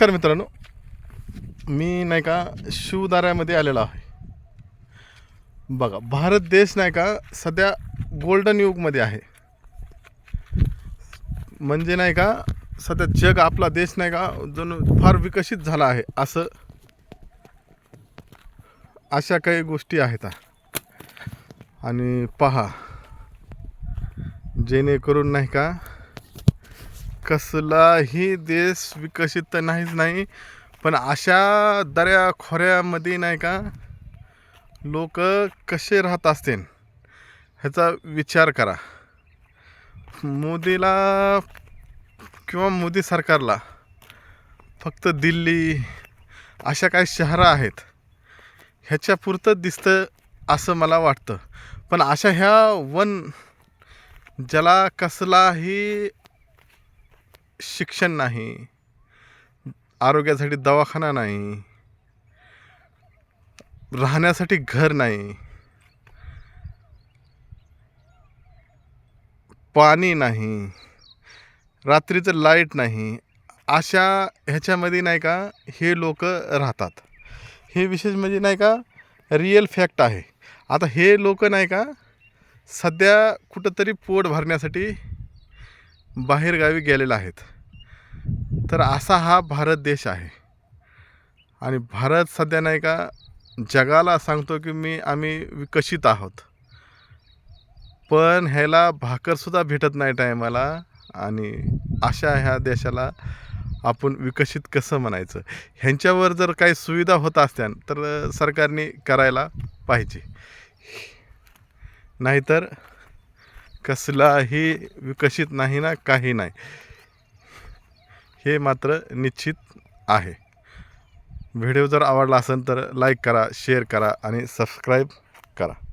नमस्कार मित्रांनो. मी नाही का शिवदाऱ्यामध्ये आलेलो आहे. बघा भारत देश नाही का सध्या गोल्डन युगमध्ये आहे. म्हणजे नाही का सध्या जग आपला देश नाही का जणू फार विकसित झाला आहे असं अशा काही गोष्टी आहेत. आणि पहा जेणेकरून नाही का कसलाही देश विकसित तर नाहीच नाही. पण अशा दऱ्या खोऱ्यामध्ये नाही का लोक कसे राहत असतील ह्याचा विचार करा. मोदीला किंवा मोदी सरकारला फक्त दिल्ली अशा काही शहरं आहेत ह्याच्यापुरतं दिसतं असं मला वाटतं. पण अशा ह्या वन ज्याला कसलाही शिक्षण नाही आरोग्यासाठी दवाखाना नाही राहण्यासाठी घर नाही पाणी नाही रात्रीचं लाइट नाही अशा ह्याच्यामध्ये नाही का हे लोक राहतात. हे विशेष म्हणजे नाही का रिअल फॅक्ट आहे. आता हे लोक नाही का सध्या कुठंतरी पोट भरण्यासाठी बाहेरगावी गेलेले आहेत. तर असा हा भारत देश आहे. आणि भारत सध्या नाही का जगाला सांगतो की मी आम्ही विकसित आहोत. पण ह्याला भाकरसुद्धा भेटत नाही टायमाला आणि अशा ह्या देशाला आपण विकसित कसं म्हणायचं? ह्यांच्यावर जर काही सुविधा होत असत्या तर सरकारने करायला पाहिजे. नाहीतर कसलाही विकसित नाही ना काही नाही. हे मात्र निश्चित आहे. व्हिडिओ जर आवडला असेल तर लाईक करा शेअर करा आणि सबस्क्राईब करा.